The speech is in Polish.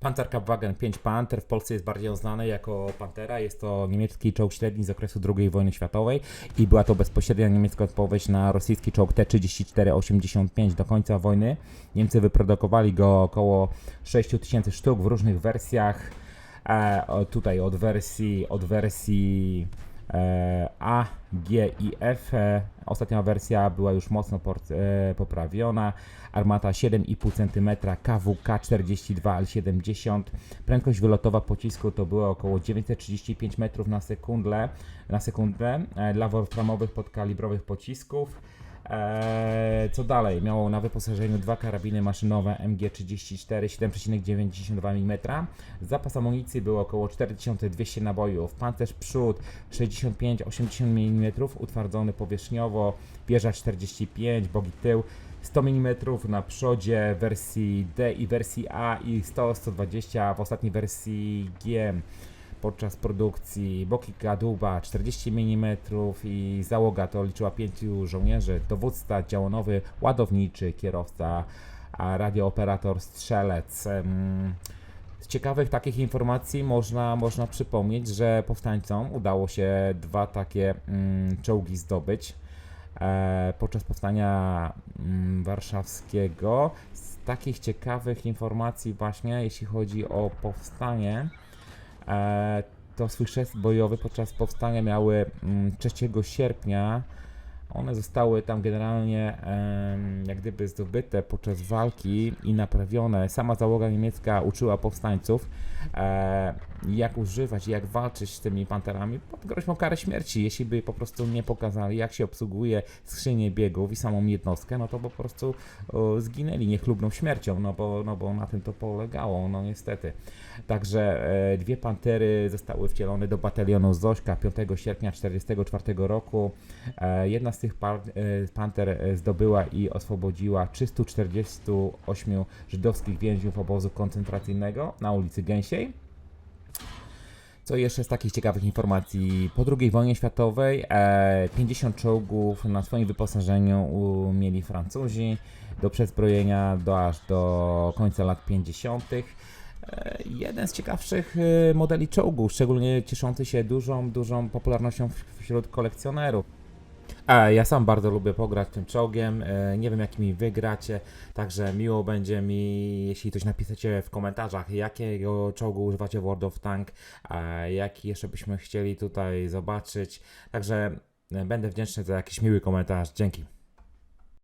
Panzer Kampfwagen 5 Panther w Polsce jest bardziej znany jako Pantera. Jest to niemiecki czołg średni z okresu II wojny światowej i była to bezpośrednia niemiecka odpowiedź na rosyjski czołg T-34-85 do końca wojny. Niemcy wyprodukowali go około 6000 sztuk w różnych wersjach. E, tutaj od wersji, od wersji A, G i F. E, ostatnia wersja była już mocno e, poprawiona. Armata 7,5 cm, KWK 42L70. Prędkość wylotowa pocisku to było około 935 metrów na sekundę, na sekundę e, dla wolframowych podkalibrowych pocisków. Eee, co dalej? Miało na wyposażeniu dwa karabiny maszynowe MG34 7,92 mm. Zapas amunicji był około 4200 nabojów. Pancerz przód 65-80 mm, utwardzony powierzchniowo. Wieża 45, bogi tył 100 mm na przodzie wersji D i wersji A i 100-120 w ostatniej wersji G podczas produkcji boki kadłuba 40 mm i załoga to liczyła pięciu żołnierzy, dowódca działonowy, ładowniczy, kierowca, radiooperator, strzelec. Z ciekawych takich informacji można, można przypomnieć, że powstańcom udało się dwa takie mm, czołgi zdobyć e, podczas powstania mm, warszawskiego. Z takich ciekawych informacji właśnie, jeśli chodzi o powstanie, to swój chrzest bojowy podczas powstania miały mm, 3 sierpnia. One zostały tam generalnie jak gdyby zdobyte podczas walki i naprawione. Sama załoga niemiecka uczyła powstańców, e, jak używać jak walczyć z tymi panterami pod groźbą kary śmierci. Jeśli by po prostu nie pokazali, jak się obsługuje skrzynię biegów i samą jednostkę, no to po prostu zginęli niechlubną śmiercią, no bo, no bo na tym to polegało, no niestety. Także e, dwie pantery zostały wcielone do batalionu Zośka 5 sierpnia 1944 roku. E, jedna tych e, panter e, zdobyła i oswobodziła 348 żydowskich więźniów obozu koncentracyjnego na ulicy Gęsiej. Co jeszcze z takich ciekawych informacji? Po II wojnie światowej e, 50 czołgów na swoim wyposażeniu mieli Francuzi do przezbrojenia do, aż do końca lat 50. E, jeden z ciekawszych e, modeli czołgów, szczególnie cieszący się dużą, dużą popularnością wśród kolekcjonerów. E, ja sam bardzo lubię pograć tym czołgiem. E, nie wiem, jakimi wygracie, także miło będzie mi, jeśli coś napiszecie w komentarzach, jakiego czołgu używacie w World of Tank, jaki jeszcze byśmy chcieli tutaj zobaczyć. Także e, będę wdzięczny za jakiś miły komentarz. Dzięki.